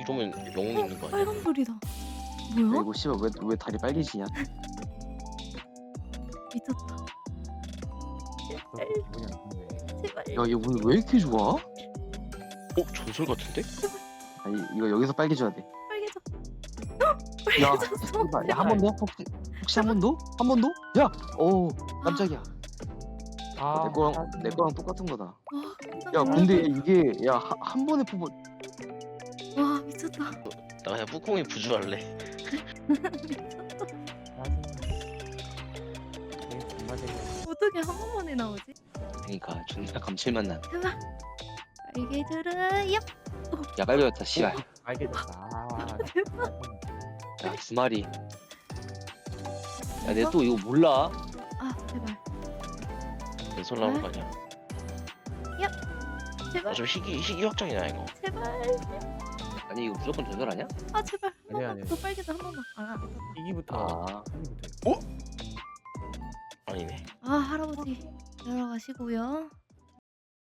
이러면 영웅 있는 거 아니야? 빨간 불이다. 야, 뭐야? 이거 씨발 왜, 왜 다리 빨개지냐? 미쳤다. 그렇게 기분이 안 좋네. 제발. 야, 이거 오늘 왜 이렇게 좋아? 어? 전설 같은데? 아니, 이거 여기서 빨개져야 돼. 빨개져. 야, 빨개졌어. 씨발, 야, 한 번 더? 혹시, 혹시 한 번 더? 한 번 더? 야! 오, 깜짝이야. 아, 내 거랑, 내 거랑 똑같은 거다. 야. 근데 이게, 야, 한, 한 번에 뽑아. 와 미쳤다. 나 그냥 뿌콩이 부주할래. 재밌어. 어떻게 한 번만에 나오지? 그니까, 존나 감칠맛 나. 제발. 빨개져라. 얍. 야, 빨개졌다, 씨발. 알겠다. 아, 대박. 야, 두 마리. 야, 내 또 이거 몰라? 아 제발. 전설 나오는 거 아니야? 제발. 나좀 희귀 희귀 확정이야 이거. 제발. 아니, 이거 무조건 전설 아니야? 아 제발. 한 아니야, 번만 아니야. 더 빨개져 한 번만. 아. 이기부터. 아. 아니네. 아 할아버지 들어가시고요.